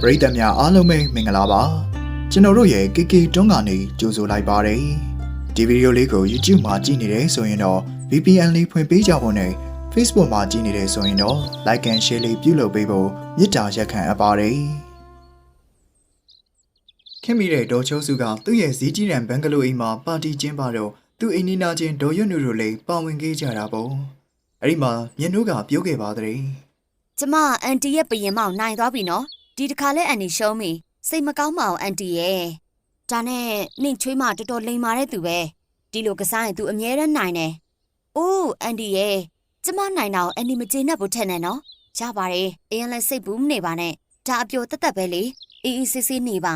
ပရိသတ်များအားလုံးပဲမင်္ဂလာပါကျွန်တော်တို့ရဲ့ KK တွန်းကနေကြိုဆိုလိုက်ပါတယ်ဒီဗီဒီယိုလေးကို YouTube မှာကြည့်နေတယ်ဆိုရင်တော့ VPN လေးဖွင့်ပေးကြဖို့နဲ့ Facebook မှာကြည့်နေတယ်ဆိုရင်တော့ Like and Share လေးပြုလုပ်ပေးဖို့မေတ္တာရက်ခံအပ်ပါတယ်ခင်မိတဲ့ဒေါ်ချိုးစုကသူ့ရဲ့ဇီးကြီးရန်ဘန်ဂလိုအိမ်မှာပါတီကျင်းပတော့သူ့အိမ်နီးနားချင်းဒေါ်ရွတ်နုတို့လည်းပါဝင်ခဲ့ကြတာပေါ့အဲ့ဒီမှာမြင်တို့ကပြောခဲ့ပါတဲ့ကျမအန်တီရဲ့ပရင်မောင်နိုင်သွားပြီနော် ဒီတစ်ခါလဲအန်တီရှုံးပြီစိတ်မကောင်းပါဘူးအန်တီရဲ့ဒါနဲ့နင့်ချွေးမတော်တော်လိမ်မာတဲ့သူပဲဒီလိုကစားရင်သူအမြဲတမ်းနိုင်တယ်အိုးအန်တီရဲ့ကျမနိုင်တာကိုအန်တီမကျေနပ်ဘူးထက်နဲ့နော်ရပါတယ်အရင်လဲစိတ်ဘူးမနေပါနဲ့ဒါအပြိုတက်တက်ပဲလေအေးအေးဆေးဆေးနေပါ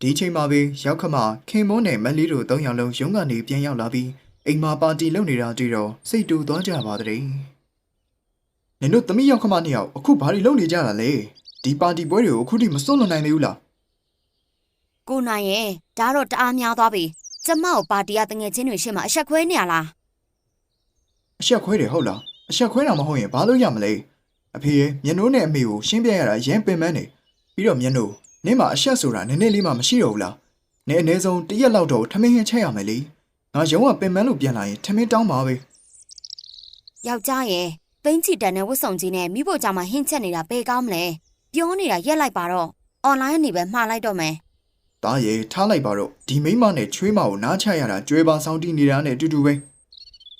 ဒီချိန်မှာပဲရောက်ခမခင်မုန်းနဲ့မက်လေးတို့သုံးယောက်လုံးရုံးကနေပြန်ရောက်လာပြီးအိမ်မှာပါတီလုပ်နေတာတွေ့တော့စိတ်တူသွားကြပါတဲ့။နင်တို့သမီးရောက်ခမနှစ်ယောက်အခုဘာတွေလုပ်နေကြတာလဲ။ ဒီပါတီပွဲတွေကိုအခုထိမစွန့်လွတ်နိုင်သေးဘူးလားကိုနိုင်ရဲ့ဒါတော့တအားများသွားပြီကျမကိုပါတီကတငယ်ချင်းတွေရှေ့မှာအဆက်ခွဲနေရလား။အဆက်ခွဲတယ်ဟုတ်လား။အဆက်ခွဲတာမဟုတ်ရင်ဘာလို့ရမလဲ။အဖေရဲ့မျက်နှိုးနဲ့အမေကိုရှင်းပြရတာရမ်းပင်ပန်းနေ။ပြီးတော့မျက်နှိုးနင်မှာအဆက်ဆိုတာနည်းနည်းလေးမှမရှိတော့ဘူးလား။နင်အနည်းဆုံးတစ်ရက်လောက်တော့ထမင်းဟင်းချက်ရမယ်လေ။ငါရုံးကပင်ပန်းလို့ပြန်လာရင်ထမင်းတောင်းပါပဲ။ယောက်ျားရဲ့သိန်းချီတန်တဲ့ဝတ်စုံကြီးနဲ့မိဖို့ကြောင့်မှဟင်းချက်နေတာဘယ်ကောင်းမလဲ ပြောနေတာရက်လိုက်ပါတော့အွန်လိုင်းကနေပဲမှားလိုက်တော့မယ်။ဒါရဲ့ထားလိုက်ပါတော့ဒီမိန်းမနဲ့ချွေးမကိုနားချရတာကြွယ်ပါဆောင်တီးနေတာနဲ့အတူတူပဲ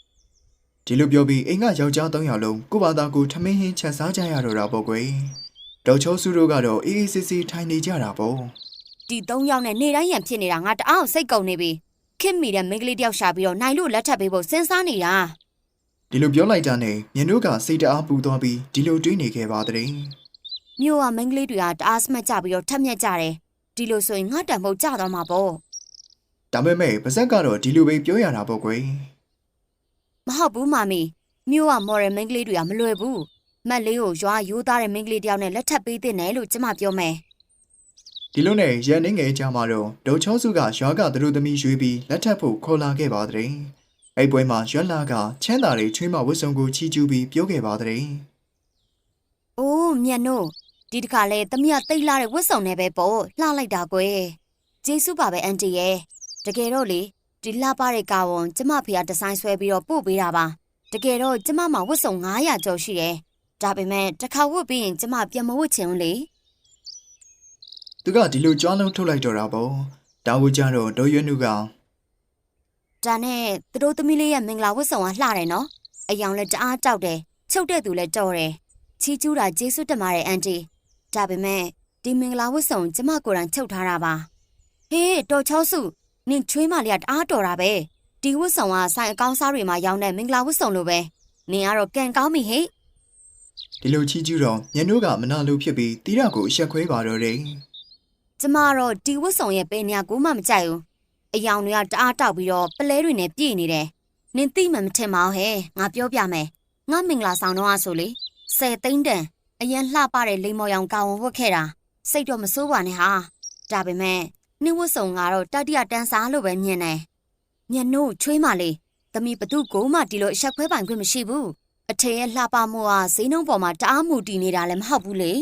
။ဒီလိုပြောပြီးအိမ်ကယောက်ျား၃ယောက်လုံးကိုယ့်ဘာသာကိုထမင်းဟင်းချက်စားကြရတော့တာပေါ့ကွယ်။ဒေါ်ချိုးစုတို့ကတော့အေးအေးဆေးဆေးထိုင်နေကြတာပေါ့ဒီသုံးယောက်နဲ့နေတိုင်းရန်ဖြစ်နေတာငါတအားအောင်စိတ်ကုန်နေပြီခင်မိတဲ့မိန်းကလေးတယောက်ရှာပြီးတော့နိုင်လို့လက်ထပ်ပေးဖို့စဉ်းစားနေတာ။ဒီလိုပြောလိုက်တာနဲ့မြင်တို့ကစိတ်တအားပူသွားပြီးဒီလိုတွေးနေခဲ့ပါတဲ့ မြို့ကမိန်းကလေးတွေကတအားစမတ်ကြပြီးတော့ထက်မြက်ကြတယ်ဒီလိုဆိုရင်ငါတံမို့ကြသွားမှာပေါ့။ဒါပေမဲ့ပါဇက်ကတော့ဒီလိုပဲပြောရတာပေါ့ကွယ်မဟုတ်ဘူးမာမီမြို့ကမော်ရယ်မိန်းကလေးတွေကမလွယ်ဘူးမက်လေးကိုရွာရိုးသားတဲ့မိန်းကလေးတယောက်နဲ့လက်ထပ်ပေးတဲ့နယ်လို့ကျမပြောမယ်။ဒီလိုနဲ့ရန်နေငယ်ကြမှာတော့ဒေါ်ချိုးစုကရွာကသူတို့သမီးရွေးပြီးလက်ထပ်ဖို့ခေါ်လာခဲ့ပါတဲ့။အဲ့ပွဲမှာရွက်လာကချမ်းသာတွေချွေးမဝတ်စုံကိုချီကျူးပြီးပြောခဲ့ပါတဲ့။အိုးမြတ်နို့ ဒီတစ်ခါလဲသမီးကတိတ်လာတဲ့ဝတ်စုံနဲ့ပဲပေါ့လှလိုက်တာကွယ်ကျေးဇူးပါပဲအန်တီရဲ့တကယ်တော့လေဒီလှပတဲ့ကာဝန်ကျမဖေကဒီဇိုင်းဆွဲပြီးတော့ပို့ပေးတာပါတကယ်တော့ကျမမှာဝတ်စုံ900ကျော်ရှိတယ်ဒါပေမဲ့တစ်ခါဝတ်ပြီးရင်ကျမပြန်မဝတ်ချင်ဘူးလေသူကဒီလိုကြွားလုံးထုတ်လိုက်တော့တာပေါ့ဒါဝကြတော့ဒေါ်ရွနုကဒါနဲ့သူတို့သမီးလေးရဲ့မင်္ဂလာဝတ်စုံကလှတယ်နော်အယောင်လည်းတအားတောက်တယ်ချုပ်တဲ့သူလည်းတော်တယ်ချီကျူးတာကျေးဇူးတင်ပါတယ်အန်တီ ဒါပေမဲ့ဒီမင်္ဂလာဝတ်စုံကျမကိုယ်တိုင်ချုပ်ထားတာပါဟေးတော်ချောစုနင်ချွေးမလေးကတအားတော်တာပဲဒီဝတ်ဆောင်ကဆိုင်အကောင်းစားတွေမှာရောင်းတဲ့မင်္ဂလာဝတ်ဆောင်လိုပဲနင်ကတော့ကံကောင်းပြီဟဲ့ဒီလိုချီးကျူးတော့ညနိုးကမနာလိုဖြစ်ပြီးတီးရကိုအဆက်ခွဲပါတော့တယ်ကျမကတော့ဒီဝတ်ဆောင်ရဲ့ပဲညာကိုမှမကြိုက်ဘူးအယောင်တွေကတအားတောက်ပြီးတော့ပလဲတွေနဲ့ပြည့်နေတယ်နင်သိမှမထင်ပါဘူးဟဲ့ငါပြောပြမယ်ငါမင်္ဂလာဆောင်တော့အဆိုလေဆယ်သိန်းတန် အရင်လှပတဲ့လိမ္မော်ရောင်ကာဝန်ဝတ်ခဲ့တာစိတ်တော့မစိုးပါနဲ့ဟာဒါပေမဲ့နင်ဝတ်ဆောင်ကတော့တတိယတန်းစားလို့ပဲမြင်တယ်ညနို့ချွေးမလေးသမီးဘသူကိုမှဒီလိုအဆက်ခွဲပိုင်ခွင့်မရှိဘူးအထင်ရဲ့လှပမှုဟာဈေးနှုန်းပေါ်မှာတအားမူတည်နေတာလည်းမဟုတ်ဘူးလေ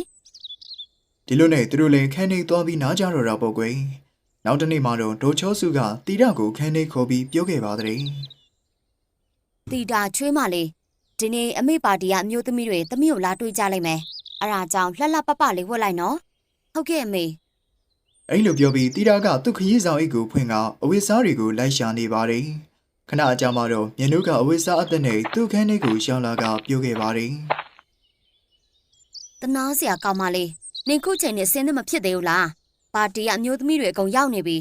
ဒီလိုနဲ့သူတို့လည်းခန်းနေသွားပြီးနားကြတော့တာပေါ့ကွယ်နောက်တစ်နေ့မှတော့ဒေါ်ချောစုကတီးရကိုခန်းနေခေါ်ပြီးပြောခဲ့ပါတဲ့တီတာချွေးမလေး ဒီနေ့အမေပါတီကအမျိုးသမီးတွေသမီးကိုလာတွေ့ကြလိုက်မယ်အဲ့ဒါကြောင့်လှလှပပလေးဝတ်လိုက်နော်ဟုတ်ကဲ့အမေအဲ့လိုပြောပြီးတီးရကသူ့ခရီးဆောင်အိတ်ကိုဖွင့်ကအဝိစားတွေကိုလိုက်ရှာနေပါတယ်ခဏအကြာမှတော့ညနိုးကအဝိစားအသက်နဲ့သူ့ခန်းလေးကိုရှောင်းလာကပြောခဲ့ပါတယ်တနာစရာကောင်းမလေးနင်ခုချိန်နဲ့ဆင်းသက်မဖြစ်သေးဘူးလားပါတီကအမျိုးသမီးတွေအကုန်ရောက်နေပြီ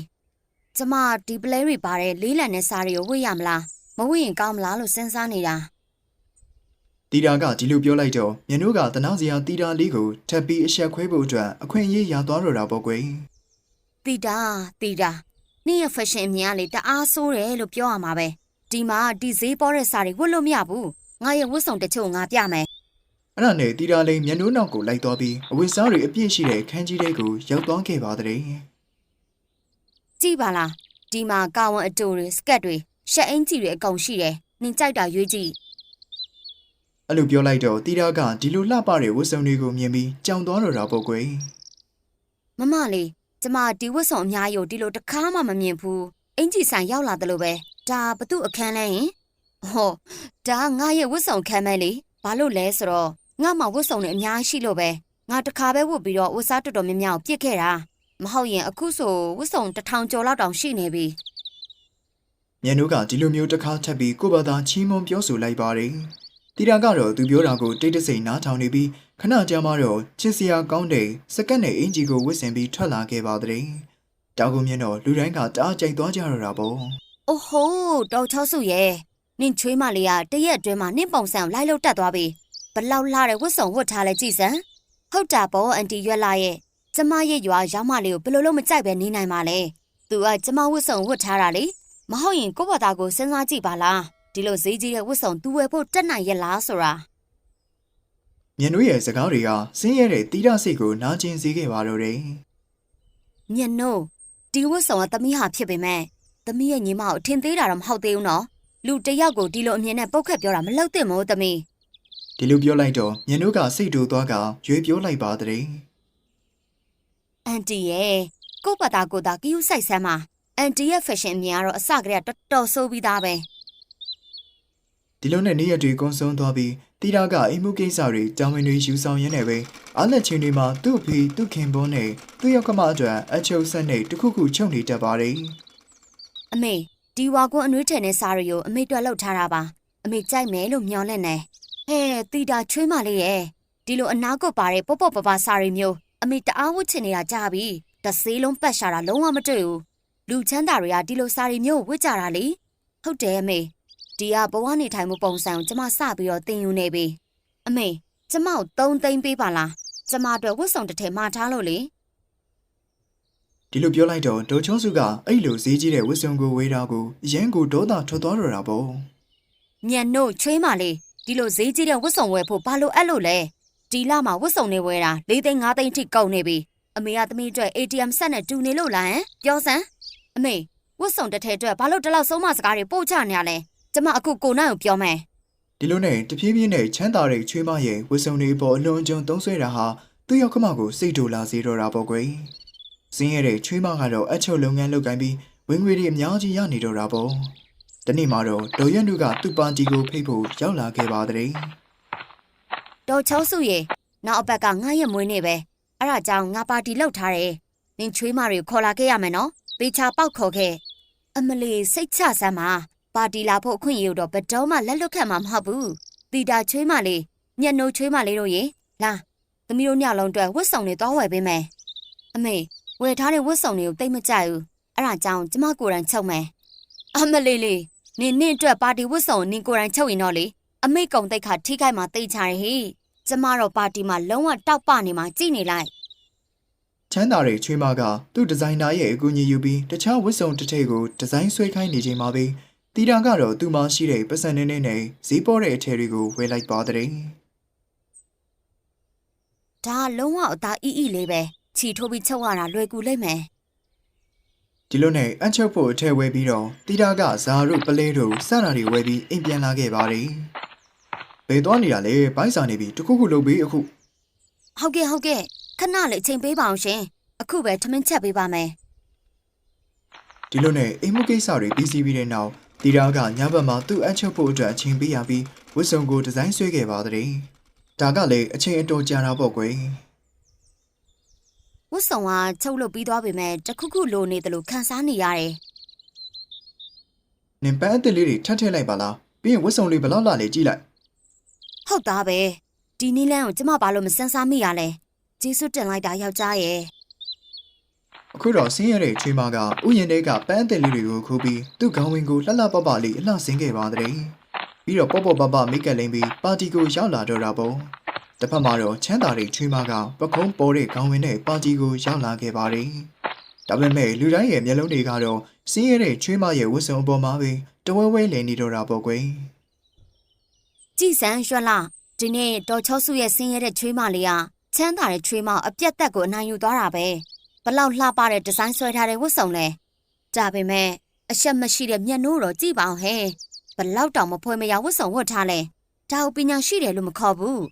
ကျမဒီပလဲတွေပါတဲ့လေးလံတဲ့စားတွေကိုဝတ်ရမလားမဝတ်ရင်ကောင်းမလားလို့စဉ်းစားနေတာ တီတာကဒီလိုပြောလိုက်တော့ညနိုးကတနာစရာတီတာလေးကိုထပ်ပြီးအဆက်ခွဲဖို့အတွက်အခွင့်အရေးရသွားတော့တာပေါ့ကွယ်တီတာတီတာနင့်ရဲ့ fashion အမြင်ကလေတအားဆိုးတယ်လို့ပြောရမှာပဲဒီမှာဒီဈေးပေါ်တဲ့စားတွေဝတ်လို့မရဘူးငါရဲ့ဝတ်စုံတချို့ငါပြမယ်အဲ့ဒါနဲ့တီတာလေးမျက်နှာနောက်ကိုလိုက်သွားပြီးအဝိစားတွေအပြည့်ရှိတဲ့ခန်းကြီးလေးကိုရောက်သွားခဲ့ပါတဲ့ကြည့်ပါလားဒီမှာကာဝန်အတူတွေစကတ်တွေရှက်အင်ကြီးတွေအကုန်ရှိတယ်နင်ကြိုက်တာရွေးကြည့် အဲ့လိုပြောလိုက်တော့တီတာကဒီလိုလှပတဲ့ဝတ်စုံတွေကိုမြင်ပြီးကြောင်သွားတော့တာပေါ့ကွယ်မမလေးကျမဒီဝတ်ဆောင်အများကြီးကိုဒီလိုတစ်ခါမှမမြင်ဘူးအင်ကြီးဆိုင်ရောက်လာတယ်လို့ပဲဒါဘသူအခန်းလဲဟင်ဟောဒါငါရဲ့ဝတ်ဆောင်ခန်းမဲလေဘာလို့လဲဆိုတော့ငါမှဝတ်ဆောင်နေအများကြီးရှိလို့ပဲငါတစ်ခါပဲဝတ်ပြီးတော့ဝတ်စားတော်တော်များများကိုပြစ်ခဲ့တာမဟုတ်ရင်အခုဆိုဝတ်ဆောင်တစ်ထောင်ကျော်လောက်တောင်ရှိနေပြီညနိုးကဒီလိုမျိုးတစ်ခါထပ်ပြီးကိုယ့်ဘာသာချီးမွမ်းပြောဆိုလိုက်ပါတယ် တီတာကတော့သူပြောတာကိုတိတ်တဆိတ်နားထောင်နေပြီးခဏကြာမှတော့ချစ်စရာကောင်းတဲ့စကတ်နဲ့အင်ဂျီကိုဝစ်ဆင်ပြီးထွက်လာခဲ့ပါတဲ့တောင်ကုန်မြင်တော့လူတိုင်းကတအားကြိုက်သွားကြတော့တာပေါ့။အိုဟိုးတော်ချောစုရဲ့နင်ချွေးမလေးကတရက်အတွင်းမှာနင့်ပုံစံကိုလိုက်လို့တက်သွားပြီ။ဘလောက်လှတဲ့ဝတ်စုံဝတ်ထားလဲကြည်စမ်း။ဟုတ်တာပေါ့အန်တီရွက်လာရဲ့ကျမရဲ့ရွာရောက်မလေးကိုဘယ်လိုလုပ်မကြိုက်ပဲနေနိုင်ပါလဲ။ तू ကကျမဝတ်စုံဝတ်ထားတာလေ။မဟုတ်ရင်ကိုယ့်ဘာသာကိုစဉ်းစားကြည့်ပါလား။ ဒီလိုဈေးကြီးတဲ့ဝတ်စုံ तू ဝယ်ဖို့တက်နိုင်ရဲ့လားဆိုတာညနိုးရဲ့စကားတွေကဆင်းရဲတဲ့တီတာစိတ်ကိုနာကျင်စေခဲ့ပါတော့တယ်။ညနို့ဒီဝတ်စုံကသမီးဟာဖြစ်ပေမဲ့သမီးရဲ့ညီမကိုအထင်သေးတာတော့မဟုတ်သေးဘူးနော်။လူတစ်ယောက်ကိုဒီလိုအမြင်နဲ့ပုတ်ခတ်ပြောတာမလုပ်သင့်ဘူးသမီး။ဒီလိုပြောလိုက်တော့ညနိုးကစိတ်တူသွားကရွေးပြောလိုက်ပါတဲ့အန်တီရဲ့ကို့ပတာကိုတာကယူဆိုင်ဆမ်းမှာအန်တီရဲ့ fashion အမြင်ကတော့အစကတည်းကတော်တော်ဆိုးပြီးသားပဲ ဒီလိုနဲ့နေ့ရက်တွေကုန်းဆုံးသွားပြီးတီတာကအိမ်မှုကိစ္စတွေကြောင်ဝင်တွေယူဆောင်ရင်းနဲ့ပဲအားလက်ချင်းတွေမှာသူ့အဖေသူ့ခင်ပွန်းနဲ့သူ့ယောက်ကမအတွက်အချုပ်ဆက်နဲ့တခုခုချုပ်နေတတ်ပါတယ်အမေဒီဝါကွန်းအနှွေးထည်နဲ့စားရီကိုအမေတွက်လောက်ထားတာပါအမေကြိုက်မယ်လို့မျှော်လင့်နေဟဲ့တီတာချွေးမလေးရဲ့ဒီလိုအနာကုတ်ပါတဲ့ပေါ့ပေါ့ပပစားရီမျိုးအမေတအားဝတ်ချင်နေတာကြာပြီတဆေးလုံးပတ်ရှာတာလုံးဝမတွေ့ဘူးလူချမ်းသာတွေကဒီလိုစားရီမျိုးကိုဝတ်ကြတာလေဟုတ်တယ်အမေ ဒီကဘဝနေထိုင်မှုပုံစံကိုကျမစပြီးတော့သင်ယူနေပြီအမေကျမကိုသုံးသိမ့်ပေးပါလားကျမအတွက်ဝတ်စုံတစ်ထည်မှာထားလို့လေဒီလိုပြောလိုက်တော့ဒေါ်ချောစုကအဲ့လိုဈေးကြီးတဲ့ဝစ်စုံကိုဝေးတာကိုအရင်ကိုဒေါသထွက်သွားတော့တာပေါ့ညံ့တို့ချွေးမလေးဒီလိုဈေးကြီးတဲ့ဝတ်စုံဝယ်ဖို့ဘာလို့အဲ့လိုလဲဒီလမှာဝတ်စုံတွေဝယ်တာ၄သိန်း၅သိန်းထိကုန်နေပြီအမေကသမီးအတွက် ATM ဆက်နဲ့တူနေလို့လားဟမ်ပြောစမ်းအမေဝတ်စုံတစ်ထည်အတွက်ဘာလို့ဒီလောက်ဆုံးမစကားတွေပို့ချနေရလဲ ကျမအခုကိုနိုင်ကိုပြောမယ်ဒီလိုနဲ့တဖြည်းဖြည်းနဲ့ချမ်းသာတဲ့ချွေးမရဲ့ဝစ်စုံတွေပေါ်အလွန်အကျွံသုံးဆွဲတာဟာသူ့ယောက်ကမကိုစိတ်တူလာစေတော့တာပေါ့ကွယ်စင်းရတဲ့ချွေးမကတော့အချုပ်လုပ်ငန်းလုပ်ကိုင်းပြီးဝင်ငွေတွေအများကြီးရနေတော့တာပေါ့တနေ့မှတော့ဒေါ်ရွက်နုကသူ့ပါတီကိုဖိတ်ဖို့ရောက်လာခဲ့ပါတဲ့တော်ချောစုရေနောက်အပတ်ကငါရဲ့မွေးနေ့ပဲအဲ့ဒါကြောင့်ငါပါတီလောက်ထားတယ်နင်ချွေးမတွေကိုခေါ်လာခဲ့ရမယ်နော်ပေချာပေါက်ခေါ်ခဲ့အမလီစိတ်ချစမ်းပါ ပါတီလာဖို့အခွင့်အရေးတော့ဘယ်တော့မှလက်လွတ်ခံမှာမဟုတ်ဘူးတီတာချွေးမလေးညက်နိုးချွေးမလေးတို့ရေလာသမီးတို့ညလုံးအတွက်ဝတ်စုံတွေသွားဝယ်ပေးမယ်အမေဝယ်ထားတဲ့ဝတ်စုံတွေကိုတိတ်မကြိုက်ဘူးအဲ့ဒါကြောင့်ကျမကိုယ်တိုင်ချုပ်မယ်အမလီလေးနင်နင့်အတွက်ပါတီဝတ်စုံကိုနင်ကိုယ်တိုင်ချုပ်ရင်တော့လေအမေကုံတိတ်ခါထိခိုက်မှာတိတ်ချရဟေ့ကျမတော့ပါတီမှာလုံးဝတောက်ပနေမှာကြည်နေလိုက်ချမ်းသာတဲ့ချွေးမကသူ့ဒီဇိုင်နာရဲ့အကူအညီယူပြီးတခြားဝတ်စုံတစ်ထည်ကိုဒီဇိုင်းဆွဲခိုင်းနေချိန်မှာပဲ တီတာကတော့သူ့မှာရှိတဲ့ပတ်စံနေနေနဲ့ဈေးပေါ်တဲ့အထည်တွေကိုဝယ်လိုက်ပါတဲ့ဒါလုံးဝအသားအီအီလေးပဲခြီထိုးပြီးချုပ်ရတာလွယ်ကူလိမ့်မယ်ဒီလိုနဲ့အချုပ်ဖို့အထည်ဝယ်ပြီးတော့တီတာကဇာရုပလဲတို့စတာတွေဝယ်ပြီးအိမ်ပြန်လာခဲ့ပါတယ်ဘယ်သွားနေတာလဲဘိုင်းစာနေပြီတခုခုလုပ်ပြီးအခုဟုတ်ကဲ့ဟုတ်ကဲ့ခဏလေးအချိန်ပေးပါအောင်ရှင်အခုပဲထမင်းချက်ပေးပါမယ်ဒီလိုနဲ့အိမ်မှုကိစ္စတွေပြီးစီးပြီးတဲ့နောက် တီတာကညဘက်မှာသူ့အချုပ်ဖို့အတွက်အချိန်ပေးရပြီးဝတ်စုံကိုဒီဇိုင်းဆွဲခဲ့ပါတဲ့ဒါကလည်းအချိန်အတော်ကြာတာပေါ့ကွယ်ဝတ်ဆောင်ကချုပ်လို့ပြီးသွားပေမဲ့တခုခုလိုနေတယ်လို့ခံစားနေရတယ်နင်ပန်းအစ်စ်လေးတွေထပ်ထည့်လိုက်ပါလားပြီးရင်ဝတ်စုံလေးဘယ်လောက်လာလဲကြည့်လိုက်ဟုတ်သားပဲဒီနီလန်းကိုကျမဘာလို့မစမ်းစားမိရလဲကျေးဇူးတင်လိုက်တာယောက်ျားရဲ့ အခုတော့ဆင်းရဲတဲ့ချွေးမကဥယျာဉ်တဲကပန်းအစ်စ်လေးတွေကိုခိုးပြီးသူ့ခေါင်းဝင်ကိုလှလှပပလေးအလှဆင်းခဲ့ပါတဲ့ပြီးတော့ပေါ့ပေါ့ပပမိတ်ကပ်လိမ့်ပြီးပါတီကိုရောက်လာတော့တာပေါ့တစ်ဖက်မှာတော့ချမ်းသာတဲ့ချွေးမကပခုံးပေါ်တဲ့ခေါင်းဝင်နဲ့ပါတီကိုရောက်လာခဲ့ပါတယ်ဒါပေမဲ့လူတိုင်းရဲ့မျက်လုံးတွေကတော့ဆင်းရဲတဲ့ချွေးမရဲ့ဝတ်စုံအပေါ်မှာပဲတဝဲဝဲလည်နေတော့တာပေါ့ကွယ်ကြည်စံရွှက်လာဒီနေ့တော်ချောစုရဲ့ဆင်းရဲတဲ့ချွေးမလေးကချမ်းသာတဲ့ချွေးမအပြက်တက်ကိုအနိုင်ယူသွားတာပဲ ဘလောက်လှပတဲ့ဒီဇိုင်းဆွဲထားတဲ့ဝတ်စုံလဲဒါပေမဲ့အရှက်မရှိတဲ့မျက်နှာတော့ကြည့်ပါအောင်ဟဲ့ဘလောက်တောင်မဖွဲမရဝတ်စုံဝတ်ထားလဲဒါကိုပညာရှိတယ်လို့မခေါ်ဘူး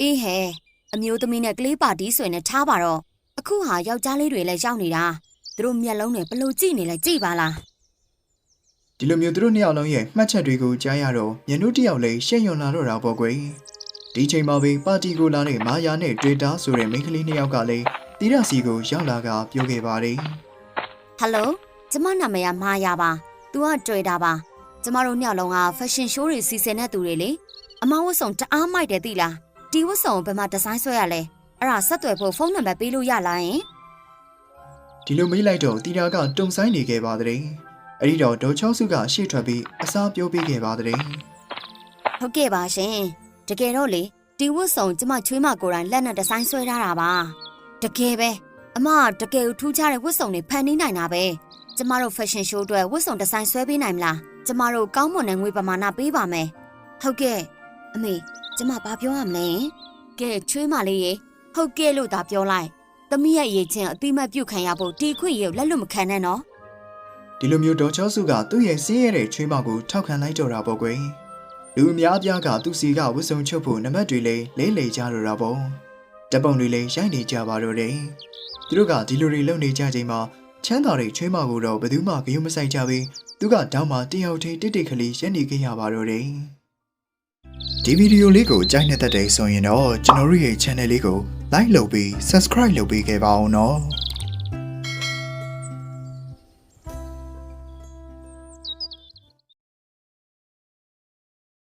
အေးဟဲ့အမျိုးသမီးနဲ့ကလေးပါတီးဆွေနဲ့ထားပါတော့အအခုဟာယောက်ျားလေးတွေလည်းရောက်နေတာသူတို့မျက်လုံးတွေဘလို့ကြည့်နေလဲကြည့်ပါလားဒီလိုမျိုးသူတို့နှစ်ယောက်လုံးရဲ့မှတ်ချက်တွေကိုကြားရတော့မြင်တို့တစ်ယောက်လည်းရှက်ရွံလာတော့တာပေါ့ကွယ်ဒီချိန်မှာပဲပါတီကိုလာတဲ့မာယာနဲ့ဒေတာဆိုတဲ့မိန်းကလေးနှစ်ယောက်ကလည်း တီရစီကိုရောက်လာကပြောခဲ့ပါတယ်ဟယ်လိုကျမနာမည်ကမာယာပါ။ तू ကတွေ့တာပါ။ကျမတို့ညောင်လုံးက fashion show တွေစီစဉ်တဲ့သူတွေလေ။အမဝတ်ဆောင်တအားမိုက်တယ်သိလား။ဒီဝတ်ဆောင်ကိုဘယ်မှာဒီဇိုင်းဆွဲရလဲ။အဲ့ဒါဆက်သွယ်ဖို့ဖုန်းနံပါတ်ပေးလို့ရလားယင်ဒီလိုမေးလိုက်တော့တီတာကတုံဆိုင်နေခဲ့ပါတဲ့အဲ့ဒီတော့ဒေါ်ချောစုကရှေ့ထွက်ပြီးအစားပြောပေးခဲ့ပါတဲ့။ဟုတ်ကဲ့ပါရှင်။တကယ်တော့လေဒီဝတ်ဆောင်ကျမချွေးမကိုယ်တိုင်လက်နဲ့ဒီဇိုင်းဆွဲထားတာပါ။ တကယ်ပဲအမကတကယ်ကိုထူးခြားတဲ့ဝတ်ဆောင်တွေဖန်တီးနိုင်တာပဲ။ကျမတို့ fashion show အတွက်ဝတ်ဆောင်ဒီဇိုင်းဆွဲပေးနိုင်မလား။ကျမတို့ကောင်းမွန်တဲ့ငွေပမာဏပေးပါမယ်။ဟုတ်ကဲ့အမေကျမဘာပြောရမလဲ။ကဲချွေးမလေးရေဟုတ်ကဲ့လို့သာပြောလိုက်။သမီးရဲ့ရေချင်းအတိမတ်ပြုတ်ခံရဖို့တီခွင့်ရုပ်လက်လွတ်မခံနဲ့နော်ဒီလိုမျိုးဒေါ်ချောစုကသူ့ရဲ့စင်းရဲတဲ့ချွေးမကိုထောက်ခံလိုက်တော့တာပေါ့ကွယ်လူအများအပြားကသူ့စီကဝတ်စုံချုပ်ဖို့နံပါတ်တွေလည်းလေးလေကြတော့တာပေါ့ တပ်ပုံတွေလည်းရိုက်နေကြပါတော့တယ်သူတို့ကဒီလိုတွေလုပ်နေကြချိန်မှာချမ်းသာတဲ့ချွေးမကိုတော့ဘယ်သူမှဂရုမစိုက်ကြဘူးသူကတောင်းမှတယောက်တည်းတိတ်တိတ်ကလေးရက်နေခဲ့ရပါတော့တယ်ဒီဗီဒီယိုလေးကိုကြိုက်နေတဲ့တဲ့ဆိုရင်တော့ကျွန်တော်တို့ရဲ့ channel လေးကို like လုပ်ပြီး subscribe လုပ်ပေးခဲ့ပါအောင်နော်